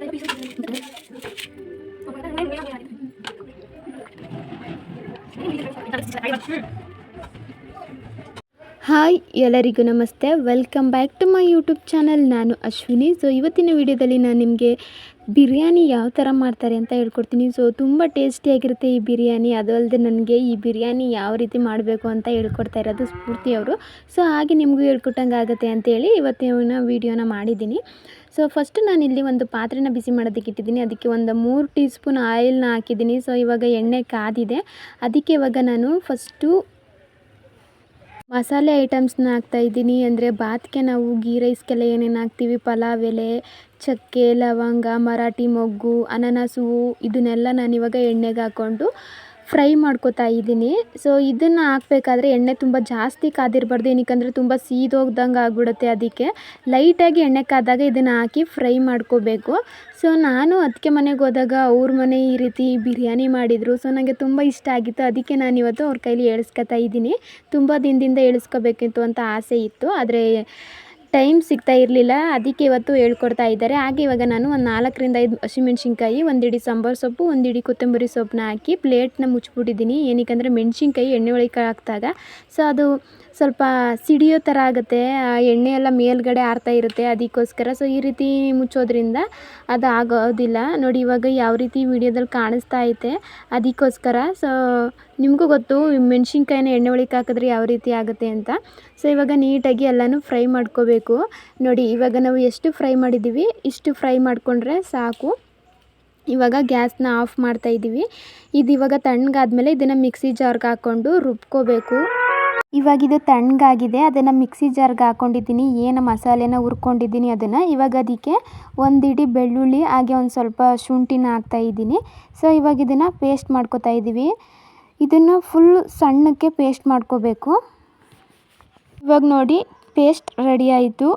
Hi, ಎಲ್ಲರಿಗೂ ನಮಸ್ತೆ. Welcome back to my YouTube channel ನಾನು ಅಶ್ವಿನಿ. ಸೊ ಇವತ್ತಿನ ವಿಡಿಯೋದಲ್ಲಿ ನಾನು ನಿಮಗೆ ಬಿರಿಯಾನಿ ಯಾವ ಥರ ಮಾಡ್ತಾರೆ ಅಂತ ಹೇಳ್ಕೊಡ್ತೀನಿ. ಸೊ ತುಂಬ ಟೇಸ್ಟಿಯಾಗಿರುತ್ತೆ ಈ ಬಿರಿಯಾನಿ. ಅದು ಅಲ್ಲದೆ ನನಗೆ ಈ ಬಿರಿಯಾನಿ ಯಾವ ರೀತಿ ಮಾಡಬೇಕು ಅಂತ ಹೇಳ್ಕೊಡ್ತಾ ಇರೋದು ಸ್ಫೂರ್ತಿ ಅವರು. ಸೊ ಹಾಗೆ ನಿಮಗೂ ಹೇಳ್ಕೊಟ್ಟಂಗೆ ಆಗುತ್ತೆ ಅಂತೇಳಿ ಇವತ್ತಿನ ವೀಡಿಯೋನ ಮಾಡಿದ್ದೀನಿ. ಸೊ ಫಸ್ಟ್ ನಾನಿಲ್ಲಿ ಒಂದು ಪಾತ್ರೆನ ಬಿಸಿ ಮಾಡೋದಕ್ಕೆ ಇಟ್ಟಿದ್ದೀನಿ. ಅದಕ್ಕೆ ಒಂದು ಮೂರು ಟೀ ಸ್ಪೂನ್ ಆಯಿಲ್ನ ಹಾಕಿದ್ದೀನಿ. ಸೊ ಇವಾಗ ಎಣ್ಣೆ ಕಾದಿದೆ. ಅದಕ್ಕೆ ಇವಾಗ ನಾನು ಫಸ್ಟು ಮಸಾಲೆ ಐಟಮ್ಸ್ನ ಹಾಕ್ತಾಯಿದ್ದೀನಿ ಅಂದರೆ ಬಾತ್ಗೆ ನಾವು ಗೀ ರೈಸ್ಗೆಲ್ಲ ಏನೇನು ಹಾಕ್ತೀವಿ? ಪಲಾವ್ ಎಲೆ, ಚಕ್ಕೆ, ಲವಂಗ, ಮರಾಠಿ ಮೊಗ್ಗು, ಅನಾನಸ್ ಹೂವು ಇದನ್ನೆಲ್ಲ ನಾನಿವಾಗ ಎಣ್ಣೆಗೆ ಹಾಕ್ಕೊಂಡು ಫ್ರೈ ಮಾಡ್ಕೊತಾ ಇದ್ದೀನಿ. ಸೊ ಇದನ್ನು ಹಾಕ್ಬೇಕಾದ್ರೆ ಎಣ್ಣೆ ತುಂಬ ಜಾಸ್ತಿ ಕಾದಿರಬಾರ್ದು. ಏನಕ್ಕಂದರೆ ತುಂಬ ಸೀದೋಗ್ದಂಗೆ ಆಗ್ಬಿಡುತ್ತೆ ಅದಕ್ಕೆ. ಲೈಟಾಗಿ ಎಣ್ಣೆ ಕಾದಾಗ ಇದನ್ನು ಹಾಕಿ ಫ್ರೈ ಮಾಡ್ಕೋಬೇಕು. ಸೊ ನಾನು ಅದಕ್ಕೆ ಮನೆಗೆ ಹೋದಾಗ ಅವ್ರ ಮನೆ ಈ ರೀತಿ ಬಿರಿಯಾನಿ ಮಾಡಿದರು. ಸೊ ನನಗೆ ತುಂಬ ಇಷ್ಟ ಆಗಿತ್ತು. ಅದಕ್ಕೆ ನಾನು ಇವತ್ತು ಅವ್ರ ಕೈಲಿ ಹೇಳಿಸ್ಕೊತಾ ಇದ್ದೀನಿ. ತುಂಬ ದಿನದಿಂದ ಹೇಳಿಸ್ಕೋಬೇಕಿತ್ತು ಅಂತ ಆಸೆ ಇತ್ತು. ಆದರೆ ಟೈಮ್ ಸಿಗ್ತಾ ಇರಲಿಲ್ಲ, ಅದಕ್ಕೆ ಇವತ್ತು ಹೇಳ್ಕೊಡ್ತಾ ಇದ್ದಾರೆ. ಹಾಗೆ ಇವಾಗ ನಾನು ಒಂದು ನಾಲ್ಕರಿಂದ ಐದು ಹಸಿಮೆಣ್ಸಿನ್ಕಾಯಿ, ಒಂದು ಹಿಡಿ ಸಾಂಬಾರು ಸೊಪ್ಪು, ಒಂದು ಹಿಡಿ ಕೊತ್ತಂಬರಿ ಸೊಪ್ಪನ್ನ ಹಾಕಿ ಪ್ಲೇಟ್ನ ಮುಚ್ಚಿಬಿಟ್ಟಿದ್ದೀನಿ ಏನಕ್ಕಂದರೆ ಮೆಣಸಿನ್ಕಾಯಿ ಎಣ್ಣೆ ಒಳಗೆ ಹಾಕಿದಾಗ. ಸೊ ಅದು ಸ್ವಲ್ಪ ಸಿಡಿಯೋ ಥರ ಆಗುತ್ತೆ. ಆ ಎಣ್ಣೆ ಎಲ್ಲ ಮೇಲ್ಗಡೆ ಆರ್ತಾ ಇರುತ್ತೆ ಅದಕ್ಕೋಸ್ಕರ. ಸೊ ಈ ರೀತಿ ಮುಚ್ಚೋದ್ರಿಂದ ಅದು ಆಗೋದಿಲ್ಲ. ನೋಡಿ, ಇವಾಗ ಯಾವ ರೀತಿ ವಿಡಿಯೋದಲ್ಲಿ ಕಾಣಿಸ್ತಾ ಐತೆ ಅದಕ್ಕೋಸ್ಕರ. ಸೊ ನಿಮಗೂ ಗೊತ್ತು, ಮೆಣಸಿನ್ಕಾಯಿನ ಎಣ್ಣೆ ಒಳಗೆ ಹಾಕಿದ್ರೆ ಯಾವ ರೀತಿ ಆಗುತ್ತೆ ಅಂತ. ಸೊ ಇವಾಗ ನೀಟಾಗಿ ಎಲ್ಲನೂ ಫ್ರೈ ಮಾಡ್ಕೋಬೇಕು. ನೋಡಿ, ಇವಾಗ ನಾವು ಎಷ್ಟು ಫ್ರೈ ಮಾಡಿದ್ದೀವಿ, ಇಷ್ಟು ಫ್ರೈ ಮಾಡಿಕೊಂಡ್ರೆ ಸಾಕು. ಇವಾಗ ಗ್ಯಾಸ್ನ ಆಫ್ ಮಾಡ್ತಾ ಇದ್ದೀವಿ. ಇದು ಇವಾಗ ತಣ್ಣಗಾದ್ಮೇಲೆ ಇದನ್ನು ಮಿಕ್ಸಿ ಜಾರ್ಗೆ ಹಾಕ್ಕೊಂಡು ರುಬ್ಕೋಬೇಕು. ಇವಾಗ ಇದು ತಣ್ಣಗಾಗಿದೆ, ಅದನ್ನು ಮಿಕ್ಸಿ ಜಾರ್ಗೆ ಹಾಕ್ಕೊಂಡಿದ್ದೀನಿ ಏನು ಮಸಾಲೆನ ಹುರ್ಕೊಂಡಿದ್ದೀನಿ ಅದನ್ನು. ಇವಾಗ ಅದಕ್ಕೆ ಒಂದು ಇಡೀ ಬೆಳ್ಳುಳ್ಳಿ, ಹಾಗೆ ಒಂದು ಸ್ವಲ್ಪ ಶುಂಠಿನ ಹಾಕ್ತಾ ಇದ್ದೀನಿ. ಸೊ ಇವಾಗ ಇದನ್ನು ಪೇಸ್ಟ್ ಮಾಡ್ಕೊತಾ ಇದ್ದೀವಿ ಇದನ್ನು ಫುಲ್ ಸಣ್ಣಕ್ಕೆ ಪೇಸ್ಟ್ ಮಾಡ್ಕೋಬೇಕು. ಇವಾಗ ನೋಡಿ ಪೇಸ್ಟ್ ರೆಡಿ ಆಯಿತು.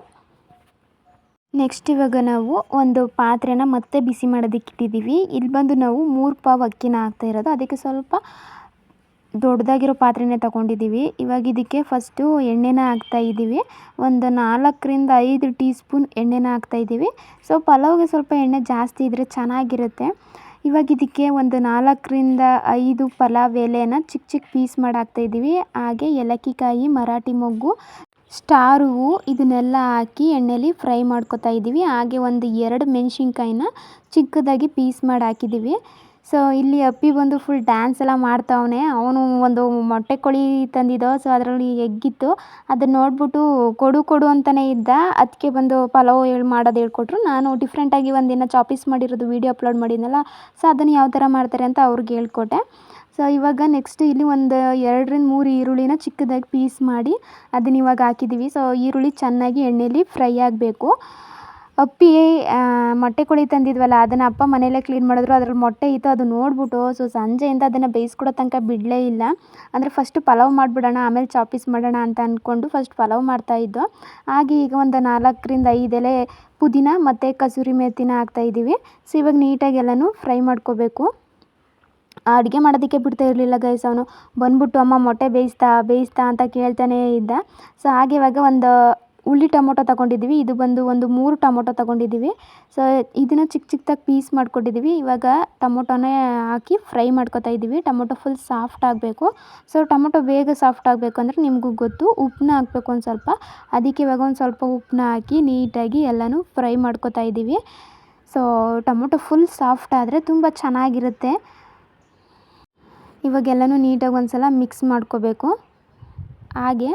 ನೆಕ್ಸ್ಟ್ ಇವಾಗ ನಾವು ಒಂದು ಪಾತ್ರೆನ ಮತ್ತೆ ಬಿಸಿ ಮಾಡೋದಕ್ಕೆ ಇಟ್ಟಿದ್ದೀವಿ. ಇಲ್ಲಿ ಬಂದು ನಾವು ಮೂರು ಪಾವ್ ಅಕ್ಕಿನ ಹಾಕ್ತಾ ಇರೋದು. ಅದಕ್ಕೆ ಸ್ವಲ್ಪ ದೊಡ್ಡದಾಗಿರೋ ಪಾತ್ರೆನೇ ತಗೊಂಡಿದ್ದೀವಿ. ಇವಾಗ ಇದಕ್ಕೆ ಫಸ್ಟು ಎಣ್ಣೆನ ಹಾಕ್ತಾ ಇದ್ದೀವಿ. ಒಂದು ನಾಲ್ಕರಿಂದ ಐದು ಟೀ ಸ್ಪೂನ್ ಎಣ್ಣೆನ ಹಾಕ್ತಾ ಇದ್ದೀವಿ. ಸೊ ಪಲಾವ್ಗೆ ಸ್ವಲ್ಪ ಎಣ್ಣೆ ಜಾಸ್ತಿ ಇದ್ದರೆ ಚೆನ್ನಾಗಿರುತ್ತೆ. ಇವಾಗ ಇದಕ್ಕೆ ಒಂದು ನಾಲ್ಕರಿಂದ ಐದು ಪಲಾವ್ ಎಲೆನ ಚಿಕ್ಕ ಚಿಕ್ಕ ಪೀಸ್ ಮಾಡಿ ಹಾಕ್ತಾಯಿದ್ದೀವಿ ಹಾಗೆ ಏಲಕ್ಕಿ ಕಾಯಿ ಮರಾಠಿ ಮೊಗ್ಗು, ಸ್ಟಾರ್ ಹೂವು ಇದನ್ನೆಲ್ಲ ಹಾಕಿ ಎಣ್ಣೆಲಿ ಫ್ರೈ ಮಾಡ್ಕೊತಾ ಇದ್ದೀವಿ. ಹಾಗೆ ಒಂದು ಎರಡು ಮೆಣಸಿನ್ಕಾಯಿನ ಚಿಕ್ಕದಾಗಿ ಪೀಸ್ ಮಾಡಿ ಹಾಕಿದ್ದೀವಿ ಸೊ ಇಲ್ಲಿ ಅಪ್ಪಿ ಬಂದು ಫುಲ್ ಡ್ಯಾನ್ಸ್ ಎಲ್ಲ ಮಾಡ್ತಾವನೆ. ಅವನು ಒಂದು ಮೊಟ್ಟೆ ಕೋಳಿ ತಂದಿದ್ದ ಸೊ ಅದರಲ್ಲಿ ಎಗ್ಗಿತ್ತು. ಅದನ್ನ ನೋಡ್ಬಿಟ್ಟು ಕೊಡು ಕೊಡು ಅಂತಲೇ ಇದ್ದ. ಅದಕ್ಕೆ ಬಂದು ಪಲಾವ್ ಹೇಳಿ ಮಾಡೋದು ಹೇಳ್ಕೊಟ್ರು. ನಾನು ಡಿಫ್ರೆಂಟಾಗಿ ಒಂದಿನ ಚಾಪೀಸ್ ಮಾಡಿರೋದು ವೀಡಿಯೋ ಅಪ್ಲೋಡ್ ಮಾಡಿದ್ನಲ್ಲ ಸೊ ಅದನ್ನು ಯಾವ ಥರ ಮಾಡ್ತಾರೆ ಅಂತ ಅವ್ರಿಗೆ ಹೇಳ್ಕೊಟ್ಟೆ. ಸೊ ಇವಾಗ ನೆಕ್ಸ್ಟ್ ಇಲ್ಲಿ ಒಂದು ಎರಡರಿಂದ ಮೂರು ಈರುಳ್ಳಿನ ಚಿಕ್ಕದಾಗಿ ಪೀಸ್ ಮಾಡಿ ಅದನ್ನ ಇವಾಗ ಹಾಕಿದ್ದೀವಿ ಸೊ ಈರುಳ್ಳಿ ಚೆನ್ನಾಗಿ ಎಣ್ಣೆಯಲ್ಲಿ ಫ್ರೈ ಆಗಬೇಕು. ಅಪ್ಪಿ ಮೊಟ್ಟೆ ಕೋಳಿ ತಂದಿದ್ವಲ್ಲ, ಅದನ್ನು ಅಪ್ಪ ಮನೆಯಲ್ಲೇ ಕ್ಲೀನ್ ಮಾಡಿದ್ರು. ಅದ್ರಲ್ಲಿ ಮೊಟ್ಟೆ ಇತ್ತು, ಅದು ನೋಡ್ಬಿಟ್ಟು ಸೊ ಸಂಜೆಯಿಂದ ಅದನ್ನು ಬೇಯಿಸ್ಕೊಡೋ ತನಕ ಬಿಡಲೇ ಇಲ್ಲ. ಅಂದರೆ ಫಸ್ಟ್ ಪಲಾವ್ ಮಾಡಿಬಿಡೋಣ, ಆಮೇಲೆ ಚಾಪೀಸ್ ಮಾಡೋಣ ಅಂತ ಅಂದ್ಕೊಂಡು ಫಸ್ಟ್ ಪಲಾವ್ ಮಾಡ್ತಾ ಮಾಡ್ತಾಯಿದ್ದು ಹಾಗೆ ಈಗ ಒಂದು ನಾಲ್ಕರಿಂದ ಐದು ಎಲೆ ಪುದೀನ ಮತ್ತು ಕಸೂರಿ ಮೇಥಿನ ಹಾಕ್ತಾಯಿದ್ದೀವಿ ಸೊ ಇವಾಗ ನೀಟಾಗಿ ಎಲ್ಲನೂ ಫ್ರೈ ಮಾಡ್ಕೋಬೇಕು. ಅಡುಗೆ ಮಾಡೋದಕ್ಕೆ ಬಿಡ್ತಾ ಇರಲಿಲ್ಲ ಗೈಸ್ ಅವನು. ಬಂದ್ಬಿಟ್ಟು ಅಮ್ಮ ಮೊಟ್ಟೆ ಬೇಯಿಸ್ತಾ ಬೇಯಿಸ್ತಾ ಅಂತ ಕೇಳ್ತಾನೇ ಇದ್ದ. ಸೊ ಹಾಗೆ ಇವಾಗ ಒಂದು ಉಳ್ಳಿ ಟೊಮೊಟೊ ತಗೊಂಡಿದ್ದೀವಿ. ಇದು ಬಂದು ಒಂದು ಮೂರು ಟೊಮೊಟೊ ತಗೊಂಡಿದ್ದೀವಿ. ಸೊ ಇದನ್ನು ಚಿಕ್ಕ ಚಿಕ್ಕದಾಗಿ ಪೀಸ್ ಮಾಡ್ಕೊಂಡಿದ್ದೀವಿ. ಇವಾಗ ಟೊಮೊಟೊನೇ ಹಾಕಿ ಫ್ರೈ ಮಾಡ್ಕೊತಾ ಇದ್ದೀವಿ. ಟೊಮೊಟೊ ಫುಲ್ ಸಾಫ್ಟ್ ಆಗಬೇಕು. ಸೊ ಟೊಮೊಟೊ ಬೇಗ ಸಾಫ್ಟ್ ಆಗಬೇಕು ಅಂದರೆ ನಿಮಗೂ ಗೊತ್ತು. ಉಪ್ಪನ್ನ ಹಾಕ್ಬೇಕು ಒಂದು ಸ್ವಲ್ಪ. ಅದಕ್ಕೆ ಇವಾಗ ಒಂದು ಸ್ವಲ್ಪ ಉಪ್ಪನ್ನ ಹಾಕಿ ನೀಟಾಗಿ ಎಲ್ಲನೂ ಫ್ರೈ ಮಾಡ್ಕೊತಾ ಇದ್ದೀವಿ. ಸೊ ಟೊಮೊಟೊ ಫುಲ್ ಸಾಫ್ಟ್ ಆದರೆ ತುಂಬ ಚೆನ್ನಾಗಿರುತ್ತೆ. ಇವಾಗೆಲ್ಲನೂ ನೀಟಾಗಿ ಒಂದು ಸಲ ಮಿಕ್ಸ್ ಮಾಡ್ಕೋಬೇಕು. ಹಾಗೆ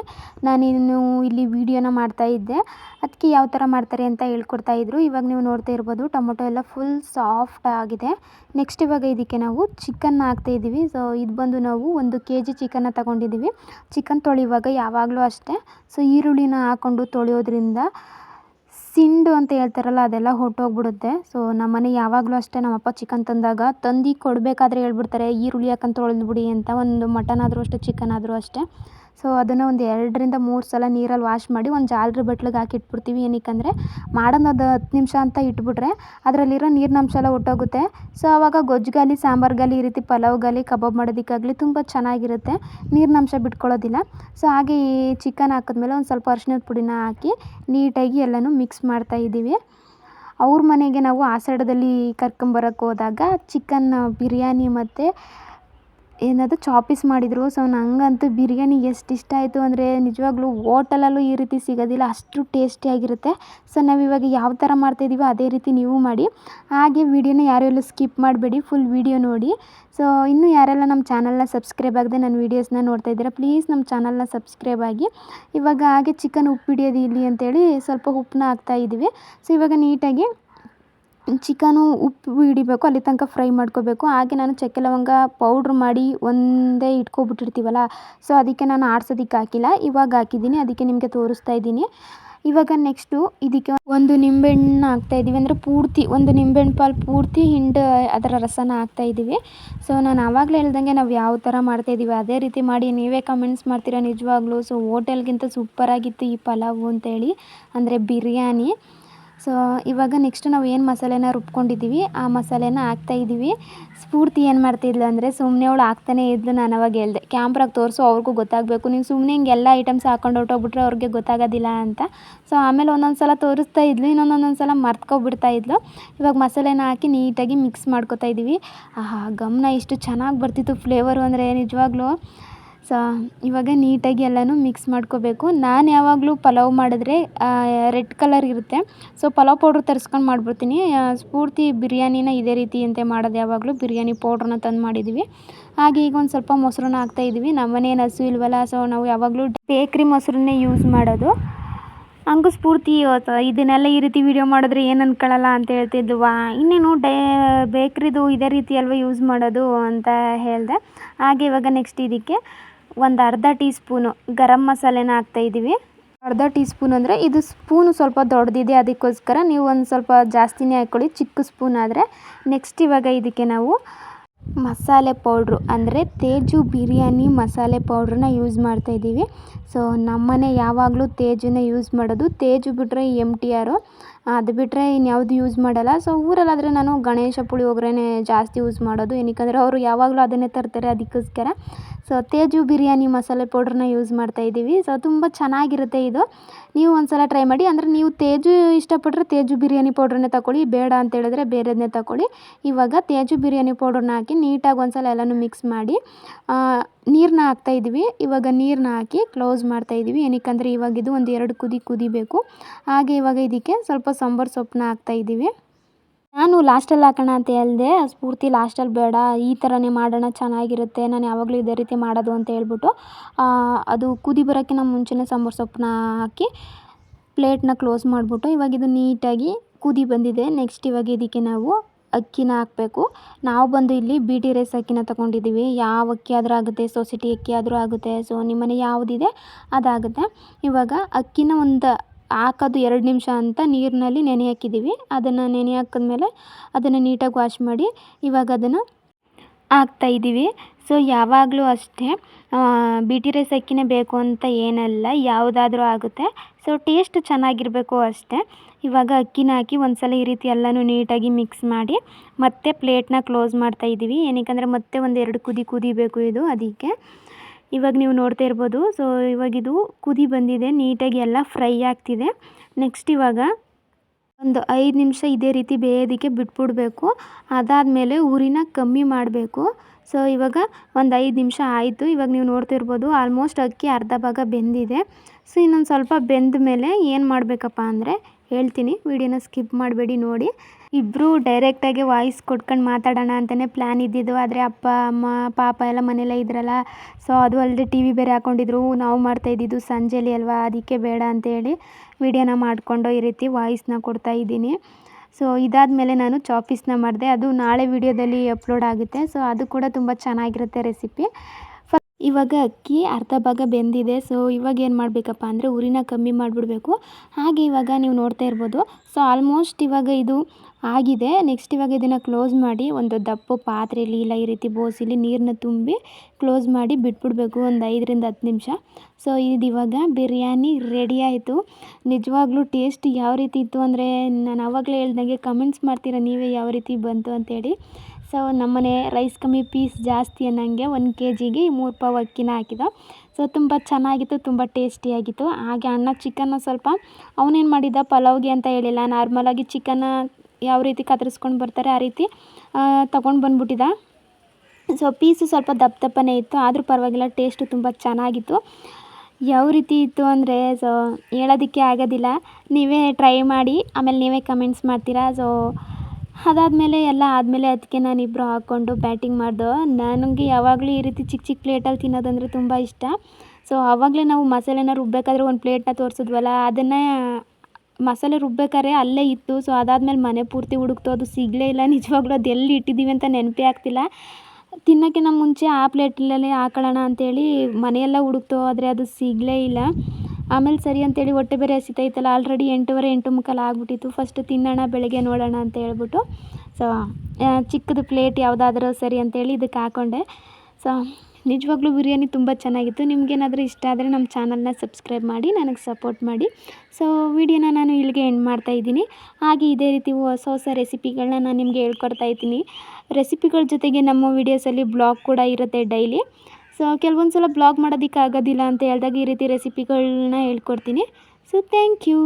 ನಾನಿನ್ನು ಇಲ್ಲಿ ವೀಡಿಯೋನ ಮಾಡ್ತಾಯಿದ್ದೆ ಅದಕ್ಕೆ ಯಾವ ಥರ ಮಾಡ್ತಾರೆ ಅಂತ ಹೇಳ್ಕೊಡ್ತಾಯಿದ್ರು ಇವಾಗ ನೀವು ನೋಡ್ತಾ ಇರ್ಬೋದು ಟೊಮೊಟೊ ಎಲ್ಲ ಫುಲ್ ಸಾಫ್ಟ್ ಆಗಿದೆ. ನೆಕ್ಸ್ಟ್ ಇವಾಗ ಇದಕ್ಕೆ ನಾವು ಚಿಕನ್ನ ಹಾಕ್ತಾಯಿದ್ದೀವಿ ಸೊ ಇದು ಬಂದು ನಾವು ಒಂದು ಕೆ ಜಿ ಚಿಕನ್ನ ತಗೊಂಡಿದ್ದೀವಿ. ಚಿಕನ್ ತೊಳೆಯುವಾಗ ಯಾವಾಗಲೂ ಅಷ್ಟೇ. ಸೊ ಈರುಳ್ಳಿನ ಹಾಕ್ಕೊಂಡು ತೊಳೆಯೋದ್ರಿಂದ ಸಿಂಡು ಅಂತ ಹೇಳ್ತಾರಲ್ಲ, ಅದೆಲ್ಲ ಹೊಟ್ಟೋಗ್ಬಿಡುತ್ತೆ ಸೊ ನಮ್ಮನೆ ಯಾವಾಗಲೂ ಅಷ್ಟೇ ನಮ್ಮಪ್ಪ ಚಿಕನ್ ತಂದಾಗ. ತಂದು ಕೊಡಬೇಕಾದ್ರೆ ಹೇಳ್ಬಿಡ್ತಾರೆ, ಈರುಳ್ಳಿ ಹಾಕಂತ ತೊಳೆದ್ಬಿಡಿ ಅಂತ. ಒಂದು ಮಟನ್ ಆದರೂ ಅಷ್ಟೇ ಚಿಕನ್ ಆದರೂ ಅಷ್ಟೇ. ಸೊ ಅದನ್ನು ಒಂದು ಎರಡರಿಂದ ಮೂರು ಸಲ ನೀರಲ್ಲಿ ವಾಶ್ ಮಾಡಿ ಒಂದು ಜಾಲ್ರಿ ಬಟ್ಲಿಗೆ ಹಾಕಿ ಇಟ್ಬಿಡ್ತೀವಿ ಏನಕ್ಕಂದರೆ ಮಾಡೋದು ಹತ್ತು ನಿಮಿಷ ಅಂತ ಇಟ್ಬಿಟ್ರೆ ಅದರಲ್ಲಿರೋ ನೀರಿನಂಶ ಎಲ್ಲ ಹೊರ್ಟೋಗುತ್ತೆ ಸೊ ಆವಾಗ ಗೊಜ್ಜುಗಾಲಿ, ಸಾಂಬಾರ್ಗಾಲಿ, ಈ ರೀತಿ ಪಲಾವ್ ಪಲಾವ್ಗಾಲಿ, ಕಬಾಬ್ ಮಾಡೋದಕ್ಕಾಗಲಿ ತುಂಬ ಚೆನ್ನಾಗಿರುತ್ತೆ. ನೀರಿನಂಶ ಬಿಟ್ಕೊಳ್ಳೋದಿಲ್ಲ. ಸೊ ಹಾಗೆ ಈ ಚಿಕನ್ ಹಾಕಿದ್ಮೇಲೆ ಒಂದು ಸ್ವಲ್ಪ ಅರ್ಶಿನದ ಪುಡಿನ ಹಾಕಿ ನೀಟಾಗಿ ಎಲ್ಲನೂ ಮಿಕ್ಸ್ ಮಾಡ್ತಾ ಇದ್ದೀವಿ. ಅವ್ರ ಮನೆಗೆ ನಾವು ಆಷಾಢದಲ್ಲಿ ಕರ್ಕೊಂಬರಕ್ಕೆ ಹೋದಾಗ ಚಿಕನ್ ಬಿರಿಯಾನಿ ಮತ್ತು ಏನದು ಚಾಪೀಸ್ ಮಾಡಿದರು. ಸೊ ನನಗಂತೂ ಬಿರಿಯಾನಿ ಎಷ್ಟು ಇಷ್ಟ ಆಯಿತು ಅಂದರೆ ನಿಜವಾಗ್ಲೂ ಓಟಲಲ್ಲೂ ಈ ರೀತಿ ಸಿಗೋದಿಲ್ಲ. ಅಷ್ಟು ಟೇಸ್ಟಿಯಾಗಿರುತ್ತೆ ಸೊ ನಾವು ಇವಾಗ ಯಾವ ಥರ ಮಾಡ್ತಾಯಿದ್ದೀವೋ ಅದೇ ರೀತಿ ನೀವು ಮಾಡಿ. ಹಾಗೆ ವಿಡಿಯೋನ ಯಾರೆಲ್ಲೂ ಸ್ಕಿಪ್ ಮಾಡಬೇಡಿ. ಫುಲ್ ವಿಡಿಯೋ ನೋಡಿ. ಸೊ ಇನ್ನೂ ಯಾರೆಲ್ಲ ನಮ್ಮ ಚಾನಲ್ನ ಸಬ್ಸ್ಕ್ರೈಬ್ ಆಗದೆ ನನ್ನ ವೀಡಿಯೋಸ್ನ ನೋಡ್ತಾ ಇದ್ದೀರಾ ಪ್ಲೀಸ್ ನಮ್ಮ ಚಾನಲ್ನ ಸಬ್ಸ್ಕ್ರೈಬ್ ಆಗಿ. ಇವಾಗ ಹಾಗೆ ಚಿಕನ್ ಉಪ್ಪು ಹಿಡಿಯೋದು ಇಲ್ಲಿ ಅಂತೇಳಿ ಸ್ವಲ್ಪ ಉಪ್ಪನ್ನ ಹಾಕ್ತಾ ಇದ್ದೀವಿ ಸೊ ಇವಾಗ ನೀಟಾಗಿ ಚಿಕನು ಉಪ್ಪು ಹಿಡಿಬೇಕು, ಅಲ್ಲಿ ತನಕ ಫ್ರೈ ಮಾಡ್ಕೋಬೇಕು. ಹಾಗೆ ನಾನು ಚಕ್ಕೆ ಲವಂಗ ಪೌಡ್ರ್ ಮಾಡಿ ಒಂದೇ ಇಟ್ಕೊಬಿಟ್ಟಿರ್ತೀವಲ್ಲ ಸೊ ಅದಕ್ಕೆ ನಾನು ಆಡ್ಸೋದಕ್ಕೆ ಹಾಕಿಲ್ಲ. ಇವಾಗ ಹಾಕಿದ್ದೀನಿ, ಅದಕ್ಕೆ ನಿಮಗೆ ತೋರಿಸ್ತಾ ಇದ್ದೀನಿ. ಇವಾಗ ನೆಕ್ಸ್ಟು ಇದಕ್ಕೆ ಒಂದು ನಿಂಬೆಹಣ್ಣು ಹಾಕ್ತಾಯಿದ್ದೀವಿ ಅಂದರೆ ಪೂರ್ತಿ, ಒಂದು ನಿಂಬೆಹಣ್ಣು ಪಾಲು ಪೂರ್ತಿ ಹಿಂಡು ಅದರ ರಸನ ಹಾಕ್ತಾಯಿದ್ದೀವಿ ಸೊ ನಾನು ಆವಾಗಲೇ ಹೇಳ್ದಂಗೆ ನಾವು ಯಾವ ಥರ ಮಾಡ್ತಾಯಿದ್ದೀವಿ ಅದೇ ರೀತಿ ಮಾಡಿ, ನೀವೇ ಕಮೆಂಟ್ಸ್ ಮಾಡ್ತೀರಾ ನಿಜವಾಗ್ಲೂ. ಸೊ ಹೋಟೆಲ್ಗಿಂತ ಸೂಪರಾಗಿತ್ತು ಈ ಪಲಾವು ಅಂತೇಳಿ. ಅಂದರೆ ಬಿರಿಯಾನಿ. ಸೊ ಇವಾಗ ನೆಕ್ಸ್ಟ್ ನಾವು ಏನು ಮಸಾಲೆನ ರುಬ್ಕೊಂಡಿದ್ದೀವಿ ಆ ಮಸಾಲೆನ ಹಾಕ್ತಾಯಿದ್ದೀವಿ ಸ್ಫೂರ್ತಿ ಏನು ಮಾಡ್ತಿದ್ಲು ಅಂದರೆ ಸುಮ್ಮನೆ ಅವಳು ಹಾಕ್ತಾನೇ ಇದ್ಲು ನಾನು ಅವಾಗ ಹೇಳ್ದೆ. ಕ್ಯಾಮ್ರಾಗೆ ತೋರಿಸು, ಅವ್ರಿಗೂ ಗೊತ್ತಾಗಬೇಕು. ನೀವು ಸುಮ್ಮನೆ ಹಿಂಗೆ ಎಲ್ಲ ಐಟಮ್ಸ್ ಹಾಕೊಂಡು ಹೊರ್ಟೋಗ್ಬಿಟ್ರೆ ಅವ್ರಿಗೆ ಗೊತ್ತಾಗೋದಿಲ್ಲ ಅಂತ. ಸೊ ಆಮೇಲೆ ಒಂದೊಂದು ಸಲ ತೋರಿಸ್ತಾ ಇದ್ಲು ಇನ್ನೊಂದೊಂದೊಂದು ಸಲ ಮರ್ತ್ಕೊಬಿಡ್ತಾ ಇದ್ಲು. ಇವಾಗ ಮಸಾಲೆನ ಹಾಕಿ ನೀಟಾಗಿ ಮಿಕ್ಸ್ ಮಾಡ್ಕೊತಾ ಇದ್ದೀವಿ ಆಹಾ, ಗಮನ ಎಷ್ಟು ಚೆನ್ನಾಗಿ ಬರ್ತಿತ್ತು ಫ್ಲೇವರು ಅಂದರೆ ನಿಜವಾಗ್ಲೂ. ಸೊ ಇವಾಗ ನೀಟಾಗಿ ಎಲ್ಲನೂ ಮಿಕ್ಸ್ ಮಾಡ್ಕೋಬೇಕು. ನಾನು ಯಾವಾಗಲೂ ಪಲಾವ್ ಮಾಡಿದ್ರೆ ರೆಡ್ ಕಲರ್ ಇರುತ್ತೆ. ಸೊ ಪಲಾವ್ ಪೌಡ್ರ್ ತರಿಸ್ಕೊಂಡು ಮಾಡ್ಬಿಡ್ತೀನಿ. ಸ್ಫೂರ್ತಿ ಬಿರಿಯಾನಿನ ಇದೇ ರೀತಿ ಅಂತೆ ಮಾಡೋದು ಯಾವಾಗಲೂ. ಬಿರಿಯಾನಿ ಪೌಡ್ರನ್ನ ತಂದು ಮಾಡಿದ್ದೀವಿ ಹಾಗೆ ಈಗ ಒಂದು ಸ್ವಲ್ಪ ಮೊಸರನ್ನ ಹಾಕ್ತಾಯಿದ್ದೀವಿ ನಮ್ಮನೇನು ಹಸು ಇಲ್ವಲ್ಲ ಸೊ ನಾವು ಯಾವಾಗಲೂ ಬೇಕ್ರಿ ಮೊಸರನ್ನೇ ಯೂಸ್ ಮಾಡೋದು. ಹಂಗೂ ಸ್ಫೂರ್ತಿ ಇದನ್ನೆಲ್ಲ ಈ ರೀತಿ ವೀಡಿಯೋ ಮಾಡಿದ್ರೆ ಏನು ಅನ್ಕೊಳ್ಳಲ್ಲ ಅಂತ ಹೇಳ್ತಿದ್ವಾ. ಇನ್ನೇನು ಡೇ ಬೇಕ್ರಿದು ಇದೇ ರೀತಿ ಅಲ್ವಾ ಯೂಸ್ ಮಾಡೋದು ಅಂತ ಹೇಳಿದೆ. ಹಾಗೆ ಇವಾಗ ನೆಕ್ಸ್ಟ್ ಇದಕ್ಕೆ ಒಂದು ಅರ್ಧ ಟೀ ಸ್ಪೂನು ಗರಂ ಮಸಾಲೆನ ಹಾಕ್ತಾಯಿದ್ದೀವಿ ಅರ್ಧ ಟೀ ಸ್ಪೂನ್ ಅಂದರೆ ಇದು ಸ್ಪೂನು ಸ್ವಲ್ಪ ದೊಡ್ಡದಿದೆ, ಅದಕ್ಕೋಸ್ಕರ ನೀವು ಒಂದು ಸ್ವಲ್ಪ ಜಾಸ್ತಿನೇ ಹಾಕ್ಕೊಳ್ಳಿ, ಚಿಕ್ಕ ಸ್ಪೂನ್ ಆದರೆ. ನೆಕ್ಸ್ಟ್ ಇವಾಗ ಇದಕ್ಕೆ ನಾವು ಮಸಾಲೆ ಪೌಡ್ರು ಅಂದರೆ ತೇಜು ಬಿರಿಯಾನಿ ಮಸಾಲೆ ಪೌಡ್ರನ್ನ ಯೂಸ್ ಮಾಡ್ತಾ ಇದ್ದೀವಿ. ಸೊ ನಮ್ಮನೆ ಯಾವಾಗಲೂ ತೇಜನ್ನ ಯೂಸ್ ಮಾಡೋದು ತೇಜು ಬಿಟ್ಟರೆ ಎಂ ಟಿ ಆರು ಅದು ಬಿಟ್ಟರೆ ಇನ್ಯಾವುದು ಯೂಸ್ ಮಾಡಲ್ಲ. ಸೊ ಊರಲ್ಲಾದರೆ ನಾನು ಗಣೇಶ ಪುಳಿಯೋಗರೆನೇ ಜಾಸ್ತಿ ಯೂಸ್ ಮಾಡೋದು. ಏನಕ್ಕಂದರೆ ಅವರು ಯಾವಾಗಲೂ ಅದನ್ನೇ ತರ್ತಾರೆ, ಅದಕ್ಕೋಸ್ಕರ. ಸೊ ತೇಜು ಬಿರಿಯಾನಿ ಮಸಾಲೆ ಪೌಡ್ರನ್ನ ಯೂಸ್ ಮಾಡ್ತಾಯಿದ್ದೀವಿ ಸೊ ತುಂಬ ಚೆನ್ನಾಗಿರುತ್ತೆ ಇದು. ನೀವು ಒಂದು ಸಲ ಟ್ರೈ ಮಾಡಿ. ಅಂದರೆ ನೀವು ತೇಜು ಇಷ್ಟಪಟ್ಟರೆ ತೇಜು ಬಿರಿಯಾನಿ ಪೌಡ್ರನ್ನೇ ತಗೊಳ್ಳಿ ಬೇಡ ಅಂತ ಹೇಳಿದ್ರೆ ಬೇರೆದನ್ನೇ ತಗೊಳ್ಳಿ ಇವಾಗ ತೇಜು ಬಿರಿಯಾನಿ ಪೌಡ್ರನ್ನ ಹಾಕಿ ನೀಟಾಗಿ ಒಂದು ಸಲ ಎಲ್ಲನೂ ಮಿಕ್ಸ್ ಮಾಡಿ ನೀರನ್ನ ಹಾಕ್ತಾಯಿದ್ದೀವಿ ಇವಾಗ ನೀರನ್ನ ಹಾಕಿ ಕ್ಲೋಸ್ ಮಾಡ್ತಾ ಮಾಡ್ತಾಯಿದ್ದೀವಿ ಏನಕ್ಕಂದರೆ ಇವಾಗ ಇದು ಒಂದು ಎರಡು ಕುದಿ ಕುದಿಬೇಕು. ಹಾಗೆ ಇವಾಗ ಇದಕ್ಕೆ ಸ್ವಲ್ಪ ಸಾಂಬಾರು ಸೊಪ್ಪನ್ನ ಹಾಕ್ತಾಯಿದ್ದೀವಿ ನಾನು ಲಾಸ್ಟಲ್ಲಿ ಹಾಕೋಣ ಅಂತ ಹೇಳಿದೆ ಸ್ಫೂರ್ತಿ ಲಾಸ್ಟಲ್ಲಿ ಬೇಡ, ಈ ಥರನೇ ಮಾಡೋಣ, ಚೆನ್ನಾಗಿರುತ್ತೆ, ನಾನು ಯಾವಾಗಲೂ ಇದೇ ರೀತಿ ಮಾಡೋದು ಅಂತ ಹೇಳ್ಬಿಟ್ಟು ಅದು ಕುದಿ ಬರೋಕ್ಕಿಂತ ಮುಂಚೆನೇ ಸಾಂಬಾರು ಸೊಪ್ಪನ್ನ ಹಾಕಿ ಪ್ಲೇಟ್ನ ಕ್ಲೋಸ್ ಮಾಡಿಬಿಟ್ಟು, ಇವಾಗ ಇದು ನೀಟಾಗಿ ಕುದಿ ಬಂದಿದೆ. ನೆಕ್ಸ್ಟ್ ಇವಾಗ ಇದಕ್ಕೆ ನಾವು ಅಕ್ಕಿನ ಹಾಕಬೇಕು. ನಾವು ಬಂದು ಇಲ್ಲಿ ಬಿ ಟಿ ರೈಸ್ ಅಕ್ಕಿನ ತೊಗೊಂಡಿದ್ದೀವಿ. ಯಾವ ಅಕ್ಕಿ ಆದರೂ ಆಗುತ್ತೆ, ಸೊಸೈಟಿ ಅಕ್ಕಿ ಆದರೂ ಆಗುತ್ತೆ ಸೊ ನಿಮ್ಮನೆ ಯಾವುದಿದೆ, ಅದಾಗುತ್ತೆ. ಇವಾಗ ಅಕ್ಕಿನ ಒಂದು ಹಾಕೋದು ಎರಡು ನಿಮಿಷ ಅಂತ ನೀರಿನಲ್ಲಿ ನೆನೆ ಹಾಕಿದ್ದೀವಿ. ಅದನ್ನು ನೆನೆ ಹಾಕಿದ್ಮೇಲೆ ಅದನ್ನು ನೀಟಾಗಿ ವಾಶ್ ಮಾಡಿ ಇವಾಗ ಅದನ್ನು ಹಾಕ್ತಾಯಿದ್ದೀವಿ ಸೊ ಯಾವಾಗಲೂ ಅಷ್ಟೇ ಬಿಟಿ ರೈಸ್ ಅಕ್ಕಿನೇ ಬೇಕು ಅಂತ ಏನಲ್ಲ, ಯಾವುದಾದ್ರೂ ಆಗುತ್ತೆ. ಸೊ ಟೇಸ್ಟ್ ಚೆನ್ನಾಗಿರಬೇಕು ಅಷ್ಟೇ. ಇವಾಗ ಅಕ್ಕಿನ ಹಾಕಿ ಒಂದು ಸಲ ಈ ರೀತಿ ಎಲ್ಲನೂ ನೀಟಾಗಿ ಮಿಕ್ಸ್ ಮಾಡಿ ಮತ್ತೆ ಪ್ಲೇಟ್ನ ಕ್ಲೋಸ್ ಮಾಡ್ತಾಯಿದ್ದೀವಿ ಏನಕ್ಕಂದರೆ ಮತ್ತೆ ಒಂದು ಎರಡು ಕುದಿ ಕುದಿಬೇಕು ಇದು, ಅದಕ್ಕೆ. ಇವಾಗ ನೀವು ನೋಡ್ತಾ ಇರ್ಬೋದು. ಸೊ ಇವಾಗ ಇದು ಕುದಿ ಬಂದಿದೆ, ನೀಟಾಗಿ ಎಲ್ಲ ಫ್ರೈ ಆಗ್ತಿದೆ. ನೆಕ್ಸ್ಟ್ ಇವಾಗ ಒಂದು ಐದು ನಿಮಿಷ ಇದೇ ರೀತಿ ಬೇಯೋದಕ್ಕೆ ಬಿಟ್ಬಿಡಬೇಕು. ಅದಾದಮೇಲೆ ಉರಿನ ಕಮ್ಮಿ ಮಾಡಬೇಕು. ಸೊ ಇವಾಗ ಒಂದು ಐದು ನಿಮಿಷ ಆಯಿತು. ಇವಾಗ ನೀವು ನೋಡ್ತಿರ್ಬೋದು ಆಲ್ಮೋಸ್ಟ್ ಅಕ್ಕಿ ಅರ್ಧ ಭಾಗ ಬೆಂದಿದೆ. ಸೊ ಇನ್ನೊಂದು ಸ್ವಲ್ಪ ಬೆಂದ ಮೇಲೆ ಏನು ಮಾಡಬೇಕಪ್ಪ ಅಂದರೆ ಹೇಳ್ತೀನಿ. ವಿಡಿಯೋನ ಸ್ಕಿಪ್ ಮಾಡಬೇಡಿ, ನೋಡಿ. ಇಬ್ಬರು ಡೈರೆಕ್ಟಾಗಿ ವಾಯ್ಸ್ ಕೊಟ್ಕೊಂಡು ಮಾತಾಡೋಣ ಅಂತಲೇ ಪ್ಲ್ಯಾನ್ ಇದ್ದಿದ್ದು. ಆದರೆ ಅಪ್ಪ, ಅಮ್ಮ, ಪಾಪ ಎಲ್ಲ ಮನೆಯಲ್ಲೇ ಇದ್ರಲ್ಲ. ಸೊ ಅದು ಅಲ್ಲದೆ ಟಿ ವಿ ಬೇರೆ ಹಾಕೊಂಡಿದ್ರು. ನಾವು ಮಾಡ್ತಾ ಇದ್ದಿದ್ದು ಸಂಜೆಲಿ ಅಲ್ವಾ? ಅದಕ್ಕೆ ಬೇಡ ಅಂತೇಳಿ ವಿಡಿಯೋನ ಮಾಡಿಕೊಂಡು ಈ ರೀತಿ ವಾಯ್ಸ್ನ ಕೊಡ್ತಾ ಇದ್ದೀನಿ. ಸೊ ಇದಾದಮೇಲೆ ನಾನು ಚಾಪೀಸ್ನ ಮಾಡಿದೆ. ಅದು ನಾಳೆ ವಿಡಿಯೋದಲ್ಲಿ ಅಪ್ಲೋಡ್ ಆಗುತ್ತೆ. ಸೊ ಅದು ಕೂಡ ತುಂಬ ಚೆನ್ನಾಗಿರುತ್ತೆ ರೆಸಿಪಿ ಇವಾಗ ಅಕ್ಕಿ ಅರ್ಧ ಭಾಗ ಬೆಂದಿದೆ. ಸೊ ಇವಾಗ ಏನು ಮಾಡಬೇಕಪ್ಪ ಅಂದರೆ ಉರಿನ ಕಮ್ಮಿ ಮಾಡಿಬಿಡ್ಬೇಕು. ಹಾಗೆ ಇವಾಗ ನೀವು ನೋಡ್ತಾ ಇರ್ಬೋದು. ಸೊ ಆಲ್ಮೋಸ್ಟ್ ಇವಾಗ ಇದು ಆಗಿದೆ. ನೆಕ್ಸ್ಟ್ ಇವಾಗ ಇದನ್ನು ಕ್ಲೋಸ್ ಮಾಡಿ ಒಂದು ದಪ್ಪ ಪಾತ್ರೆಯಲ್ಲಿ ಇಲ್ಲ ಈ ರೀತಿ ಬೋಸಿಲಿ ನೀರನ್ನ ತುಂಬಿ ಕ್ಲೋಸ್ ಮಾಡಿ ಬಿಟ್ಬಿಡಬೇಕು ಒಂದು ಐದರಿಂದ ಹತ್ತು ನಿಮಿಷ. ಸೊ ಇದು ಇವಾಗ ಬಿರಿಯಾನಿ ರೆಡಿ ಆಯಿತು. ನಿಜವಾಗ್ಲೂ ಟೇಸ್ಟ್ ಯಾವ ರೀತಿ ಇತ್ತು ಅಂದರೆ ನಾನು ಆವಾಗಲೇ ಹೇಳ್ದಂಗೆ ಕಮೆಂಟ್ಸ್ ಮಾಡ್ತೀರಾ, ನೀವೇ ಯಾವ ರೀತಿ ಬಂತು ಅಂತೇಳಿ. ಸೊ ನಮ್ಮನೆ ರೈಸ್ ಕಮ್ಮಿ ಪೀಸ್ ಜಾಸ್ತಿ ಅನ್ನಂಗೆ ಒಂದು ಕೆ ಜಿಗೆ ಮೂರು ಪಾವು ಅಕ್ಕಿನ ಹಾಕಿದ. ಸೊ ತುಂಬ ಚೆನ್ನಾಗಿತ್ತು, ತುಂಬ ಟೇಸ್ಟಿಯಾಗಿತ್ತು ಹಾಗೆ ಅಣ್ಣ ಚಿಕನ್ನ ಸ್ವಲ್ಪ ಅವನೇನು ಮಾಡಿದ್ದ ಪಲಾವ್ಗೆ ಅಂತ ಹೇಳಿಲ್ಲ. ನಾರ್ಮಲಾಗಿ ಚಿಕನ್ನ ಯಾವ ರೀತಿ ಕತ್ತರಿಸ್ಕೊಂಡು ಬರ್ತಾರೆ ಆ ರೀತಿ ತಗೊಂಡು ಬಂದುಬಿಟ್ಟಿದ್ದ ಸೊ ಪೀಸು ಸ್ವಲ್ಪ ದಪ್ಪ ದಪ್ಪನೇ ಇತ್ತು, ಆದರೂ ಪರವಾಗಿಲ್ಲ ಟೇಸ್ಟು ತುಂಬ ಚೆನ್ನಾಗಿತ್ತು. ಯಾವ ರೀತಿ ಇತ್ತು ಅಂದರೆ ಸೊ ಹೇಳೋದಕ್ಕೆ ಆಗೋದಿಲ್ಲ. ನೀವೇ ಟ್ರೈ ಮಾಡಿ, ಆಮೇಲೆ ನೀವೇ ಕಮೆಂಟ್ಸ್ ಮಾಡ್ತೀರಾ? ಸೊ ಅದಾದಮೇಲೆ ಎಲ್ಲ ಆದಮೇಲೆ ಅದಕ್ಕೆ ನಾನು ನಾನಿಬ್ಬರು ಹಾಕ್ಕೊಂಡು ಬ್ಯಾಟಿಂಗ್ ಮಾಡ್ದೋ. ನನಗೆ ಯಾವಾಗಲೂ ಈ ರೀತಿ ಚಿಕ್ಕ ಚಿಕ್ಕ ಪ್ಲೇಟಲ್ಲಿ ತಿನ್ನೋದಂದರೆ ತುಂಬ ಇಷ್ಟ. ಸೊ ಆವಾಗಲೇ ನಾವು ಮಸಾಲೆನ ರುಬ್ಬಬೇಕಾದ್ರೆ ಒಂದು ಪ್ಲೇಟ್ನ ತೋರಿಸಿದ್ವಲ್ಲ, ಅದನ್ನು ಮಸಾಲೆ ರುಬ್ಬೇಕಾದ್ರೆ ಅಲ್ಲೇ ಇತ್ತು. ಸೊ ಅದಾದಮೇಲೆ ಮನೆ ಪೂರ್ತಿ ಹುಡುಕ್ತು. ಅದು ಸಿಗಲೇ ಇಲ್ಲ. ನಿಜವಾಗ್ಲೂ ಅದು ಎಲ್ಲಿ ಇಟ್ಟಿದ್ದೀವಿ ಅಂತ ನೆನಪೇ ಆಗ್ತಿಲ್ಲ. ತಿನ್ನೋಕ್ಕಿಂತ ಮುಂಚೆ ಆ ಪ್ಲೇಟಲ್ಲೇ ಹಾಕೊಳ್ಳೋಣ ಅಂತೇಳಿ ಮನೆಯೆಲ್ಲ ಹುಡುಕ್ತು. ಆದರೆ ಅದು ಸಿಗಲೇ ಇಲ್ಲ. ಆಮೇಲೆ ಸರಿ ಅಂತೇಳಿ ಹೊಟ್ಟೆ ಬೇರೆ ಹಸಿತೈತಲ್ಲ ಆಲ್ರೆಡಿ ಎಂಟೂವರೆ ಎಂಟು ಮುಕ್ಕಾಲು ಆಗ್ಬಿಟ್ಟಿತ್ತು. ಫಸ್ಟ್ ತಿನ್ನೋಣ, ಬೆಳಗ್ಗೆ ನೋಡೋಣ ಅಂತ ಹೇಳ್ಬಿಟ್ಟು. ಸೊ ಚಿಕ್ಕದು ಪ್ಲೇಟ್ ಯಾವುದಾದ್ರೂ ಸರಿ ಅಂತೇಳಿ ಇದಕ್ಕೆ ಹಾಕ್ಕೊಂಡೆ ಸೊ ನಿಜವಾಗ್ಲೂ ಬಿರಿಯಾನಿ ತುಂಬ ಚೆನ್ನಾಗಿತ್ತು. ನಿಮಗೇನಾದರೂ ಇಷ್ಟ ಆದರೆ ನಮ್ಮ ಚಾನಲ್ನ ಸಬ್ಸ್ಕ್ರೈಬ್ ಮಾಡಿ, ನನಗೆ ಸಪೋರ್ಟ್ ಮಾಡಿ. ಸೊ ವಿಡಿಯೋನ ನಾನು ಇಲ್ಲಿಗೆ ಎಂಡ್ ಮಾಡ್ತಾ ಇದ್ದೀನಿ. ಹಾಗೆ ಇದೇ ರೀತಿ ಹೊಸ ಹೊಸ ರೆಸಿಪಿಗಳನ್ನ ನಾನು ನಿಮಗೆ ಹೇಳ್ಕೊಡ್ತಾ ಇದ್ದೀನಿ. ರೆಸಿಪಿಗಳ ಜೊತೆಗೆ ನಮ್ಮ ವೀಡಿಯೋಸಲ್ಲಿ ಬ್ಲಾಗ್ ಕೂಡ ಇರುತ್ತೆ ಡೈಲಿ ಸೊ ಕೆಲವೊಂದು ಸಲ ಬ್ಲಾಗ್ ಮಾಡೋದಕ್ಕೆ ಆಗೋದಿಲ್ಲ ಅಂತ ಹೇಳಿದಾಗ ಈ ರೀತಿ ರೆಸಿಪಿಗಳನ್ನ ಹೇಳ್ಕೊಡ್ತೀನಿ. So thank you